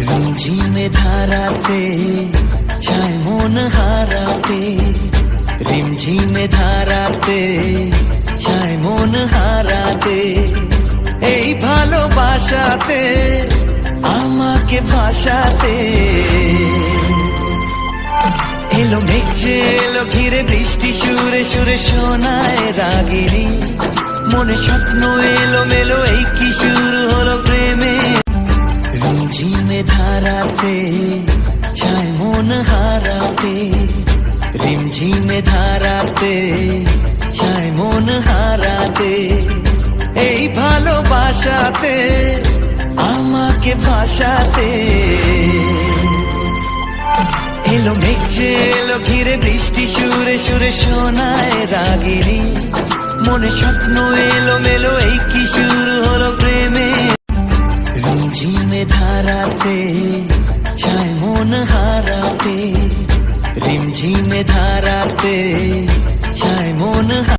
রিমঝিমে ধারাতে ছায় মন হারাতে রিমঝিমে ধারাতে ছায় মন হারাতে এই ভালোবাসাতে, আমাকে ভাসাতে। এলো মেঘে এলো ঘিরে বৃষ্টি, সুরে সুরে শোনায় রাগিনী। মনে স্বপ্ন এলো মেলো এই কি শুরু রিমঝিমে ধারাতে ছায় মন হারাতে রিমঝিমে ধারাতে ছায় মন হারাতে এই ভালোবাসাতে আমাকে ভাসাতে এলো মেঘে এলো ঘিরে বৃষ্টি সুরে সুরে শোনায় রাগিনী মনে স্বপ্ন এলো মেলো এই রিমঝিমে ধারাতে ছায় মন হারাতে রিমঝিমে ধারাতে